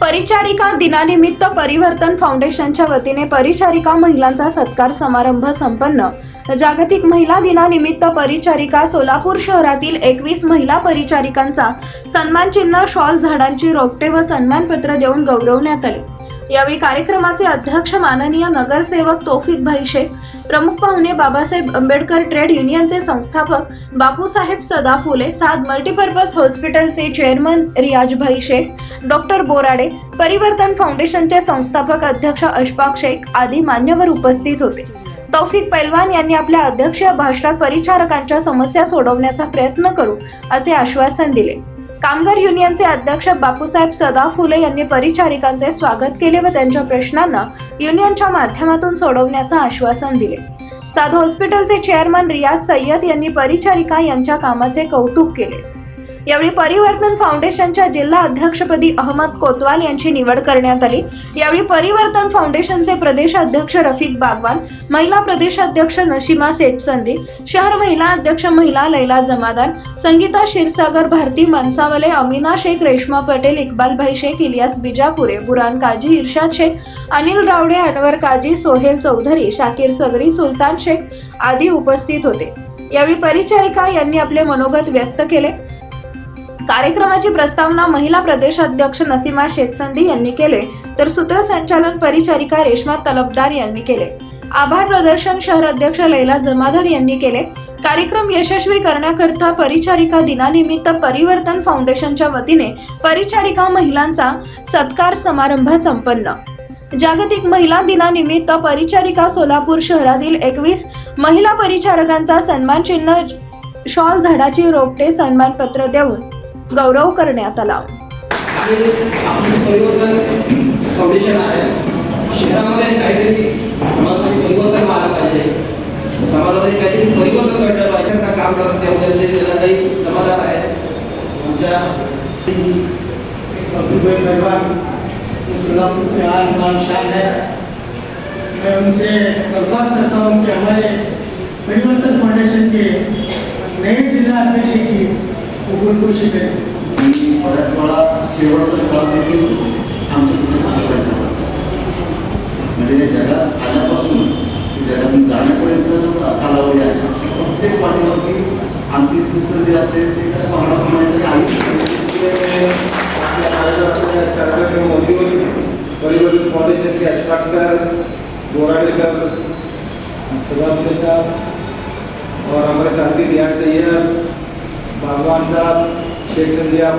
परिचारिका दिनानिमित्त परिवर्तन फाउंडेशनच्या वतीने परिचारिका महिलांचा सत्कार समारंभ संपन्न. जागतिक महिला दिनानिमित्त परिचारिका सोलापूर शहरातील एकवीस महिला परिचारिकांचा सन्मानचिन्ह शॉल झाडांची रोपटे व सन्मानपत्र देऊन गौरवण्यात आले. यावेळी कार्यक्रमाचे अध्यक्ष माननीय नगरसेवक तोफिक भाई शेख प्रमुख पाहुणे बाबासाहेब आंबेडकर ट्रेड युनियनचे संस्थापक बापूसाहेब सदा फुले सात मल्टीपर्पज हॉस्पिटलचे चेअरमन रियाजभाई शेख डॉक्टर बोराडे परिवर्तन फाउंडेशनचे संस्थापक अध्यक्ष अशफाक शेख आदी मान्यवर उपस्थित होते. तौफिक पैलवान यांनी आपल्या अध्यक्षीय भाषणात परिचारकांच्या समस्या सोडवण्याचा प्रयत्न करू असे आश्वासन दिले. कामगार युनियनचे अध्यक्ष बापूसाहेब सदा फुले यांनी परिचारिकांचे स्वागत केले व त्यांच्या प्रश्नांना युनियनच्या माध्यमातून सोडवण्याचं आश्वासन दिले. साध हॉस्पिटलचे चेअरमन रियाज सय्यद यांनी परिचारिका यांच्या कामाचे कौतुक केले. यावेळी परिवर्तन फाउंडेशनच्या जिल्हा अध्यक्षपदी अहमद कोतवाल यांची निवड करण्यात आली. यावेळी परिवर्तन फाउंडेशनचे प्रदेशाध्यक्ष रफिक बागवान महिला प्रदेशाध्यक्ष नशिमा सेठसंदी शहर महिला अध्यक्ष महिला लैला जमादार संगीता क्षीरसागर भारती मनसावले अमिना शेख रेश्मा पटेल इक्बालभाई शेख इलियास बिजापुरे बुरान काजी इर्शाद शेख अनिल रावडे अनवर काजी सोहेल चौधरी शाकीर सगरी सुलतान शेख आदी उपस्थित होते. यावेळी परिचारिका यांनी आपले मनोगत व्यक्त केले. कार्यक्रमाची प्रस्तावना महिला प्रदेशाध्यक्ष नसीमा शेखसंदी यांनी केले तर सूत्रसंचालन परिचारिका रेश्मा तलबदार यांनी केले. आभार प्रदर्शन शहर अध्यक्ष लैला जमादार यांनी केले. कार्यक्रम यशस्वी करण्याकरता परिचारिका दिनानिमित्त परिवर्तन फाउंडेशनच्या वतीने परिचारिका महिलांचा सत्कार समारंभ संपन्न. जागतिक महिला दिनानिमित्त परिचारिका सोलापूर शहरातील एकवीस महिला परिचारकांचा सन्मान चिन्ह शॉल झाडाची रोपटे सन्मानपत्र देऊन गौरव करण्यात आला. फाउंडेशन आहे. शहरामध्ये काहीतरी समाजामध्ये परिवर्तन आलं पाहिजे. समाजामध्ये काहीतरी परिवर्तन घडलं पाहिजे. त्या काम करत त्या मुलांचे त्याला काही जमादार आहे आमच्या अब्दुल भाई मेहरबान सोलापुर के बान शान है मैं उनसे दरख्वास्त करता हूँ कि हमारे परिवर्तन फाउंडेशन के नए जिला अध्यक्ष की उगुलकुशी करें बऱ्याच वेळा शेवटचं काळ देखील आमच्या कुठे सापडलं म्हणजे जगात आल्यापासून ते जगातून जाण्यापर्यंतचा जो कालावधी आहे प्रत्येक पाठीवरती आमची सिस्टर जी असते ते त्या पहाडाप्रमाणे तरी सरकारने मोदीवर परिवर्तन फाउंडेशन के अशफाक सर बोराडे सर सभापति साहब और हमारे साथी रियाज सैयद भगवान साहब शेख संध्या